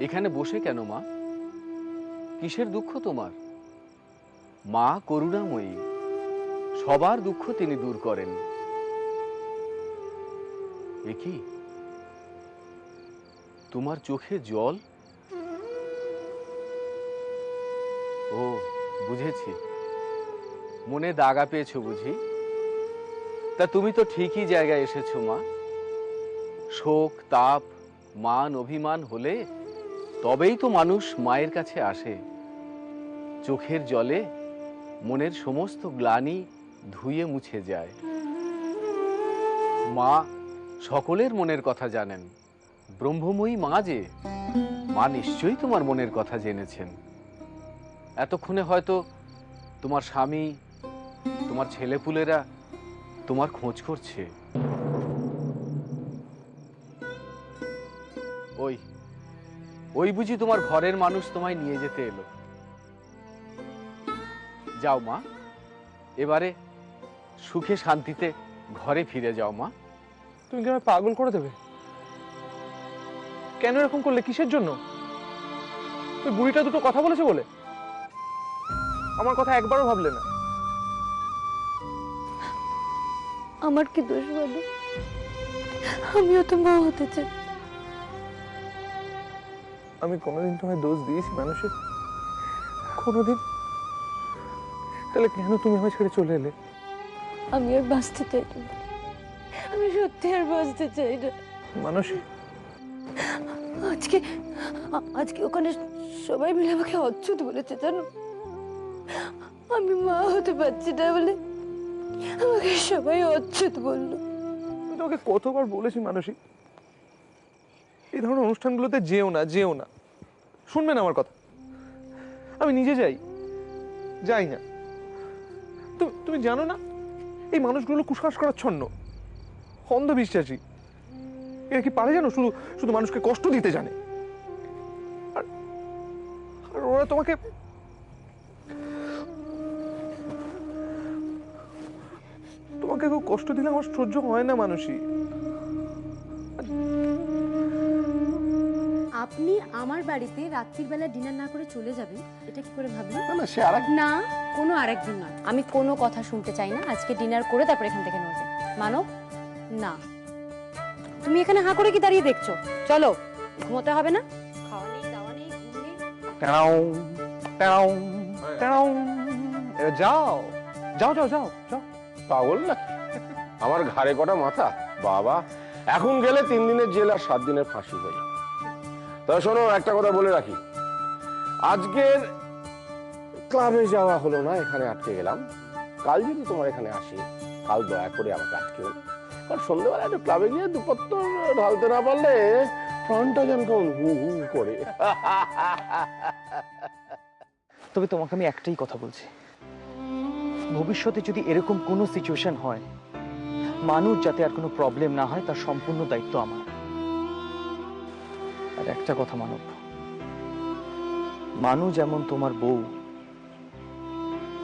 এখানে বসে কেন, মা? কিসের দুঃখ তোমার? মা করুণাময়ী, সবার দুঃখ তিনি দূর করেন। এ কি? তোমার চোখে জল? ও, বুঝেছি। মনে দাগা পেয়েছ বুঝি? তা তুমি তো ঠিকই জায়গায় এসেছ, মা। শোক, তাপ, মান, অভিমান হলে তবেই তো মানুষ মায়ের কাছে আসে। চোখের জলে মনের সমস্ত গ্লানি ধুয়ে মুছে যায়। মা সকলের মনের কথা জানেন। ব্রহ্মময়ী মা যে, মা নিশ্চয়ই তোমার মনের কথা জেনেছেন। এতক্ষণে হয়তো তোমার স্বামী, তোমার ছেলেপুলেরা তোমার খোঁজ করছে। ওই বুঝি তোমার ঘরের মানুষ তোমায় নিয়ে যেতে এলো। যাও মা এবারে সুখে শান্তিতে ঘরে ফিরে যাও মা। তুমি কি আমায় পাগল করে দেবে? কেন এরকম করলে? কিসের জন্য? তুই বুড়িটা দুটো কথা বলেছে বলে। আমার কথা একবারও ভাবলে না। আমার কি দোষ বলো আমিও তো মা হতে চাই। আমি কোনোদিন তোমায় দোষ দিয়েছি মানুষের। কোনোদিন? তাহলে কেন তুমি আমায় ছেড়ে চলে এলে? আমি আর বাঁচতে চাই না। আমি সত্যি আর বাঁচতে চাই না। মানুষ? আজকে আজকে ওখানে সবাই মিলে আমাকে অচ্ছুত বলেছে জানো? আমি মা হতে পারছি না বলে আমাকে সবাই অচ্ছুত বলল। তোমাকে কতবার বলেছি মানসী এই ধরনের অনুষ্ঠানগুলোতে যেও না যেও না। শুনবে না আমার কথা। আমি নিজে যাই। যাই না। তু- তুমি জানো না, এই মানুষগুলো করার ছন্ন অন্ধবিশ্বাসী। এরা কি পারে জানো শুধু শুধু মানুষকে কষ্ট দিতে জানে। আর ওরা তোমাকে তোমাকে কেউ কষ্ট দিলে আমার সহ্য হয় না মানুষই আপনি আমার বাড়িতে রাত্রির বেলা ডিনার না করে চলে যাবেন এটা কি করে ভাবলেন? না না সে আর না কোনো আরেকদিন নয়। আমি কোনো কথা শুনতে চাই না আজকে ডিনার করে তারপর এখান থেকে নড়বে মানব না। তুমি এখানে হাঁ করে কি দাঁড়িয়ে দেখছ? চলো ঘুমোতে হবে না? খাওয়া নেই দাওয়া নেই ঘুম নেই। টাও টাও টাও। এবার যাও যাও যাও যাও যাও। পাগল না? আমার ঘাড়ে কটা মাথা? বাবা এখন গেলে তিন দিনের জেল আর সাত দিনের ফাঁসি হয়ে যাবে। তবে শোনো, একটা কথা বলে রাখি। আজকের ক্লাবে যাওয়া হলো না, এখানে আটকে গেলাম। কাল যদি তোমার এখানে আসি, কাল দয়া করে আমাকে আটকে কারণ সন্ধ্যেবেলা একটু ক্লাবে গিয়ে দুপত্তর ঢালতে না পারলে প্রাণটা যেন কেমন হু হু করে। তবে তোমাকে আমি একটাই কথা বলছি। ভবিষ্যতে যদি এরকম কোনো সিচুয়েশন হয়, মানুষ যাতে আর কোনো প্রবলেম না হয়, তার সম্পূর্ণ দায়িত্ব আমার। আর একটা কথা, মানব। মানু যেমন তোমার বউ,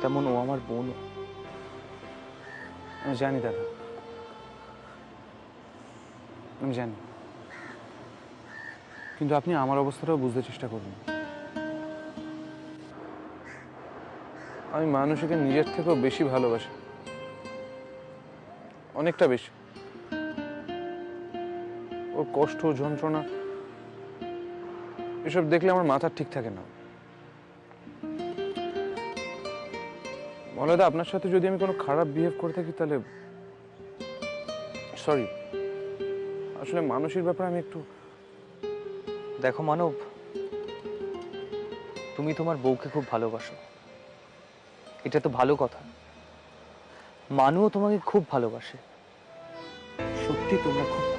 তেমন ও আমার বোন আমি জানি, দাদা। আমি জানি। কিন্তু আপনি আমার অবস্থাটাও বুঝতে চেষ্টা করুন। আমি মানুষকে নিজের থেকেও বেশি ভালোবাসি। অনেকটা বেশি। ওর কষ্ট যন্ত্রণা এসব দেখলে আমার মাথা ঠিক থাকে না। মনে আপনার সাথে যদি আমি কোনো খারাপ বিহেভ করে থাকি তাহলে সরি আসলে মানুষের ব্যাপারে আমি একটু দেখো মানব, তুমি তোমার বউকে খুব ভালোবাসো। এটা তো ভালো কথা। মানুও তোমাকে খুব ভালোবাসে। সত্যি তোমরা খুব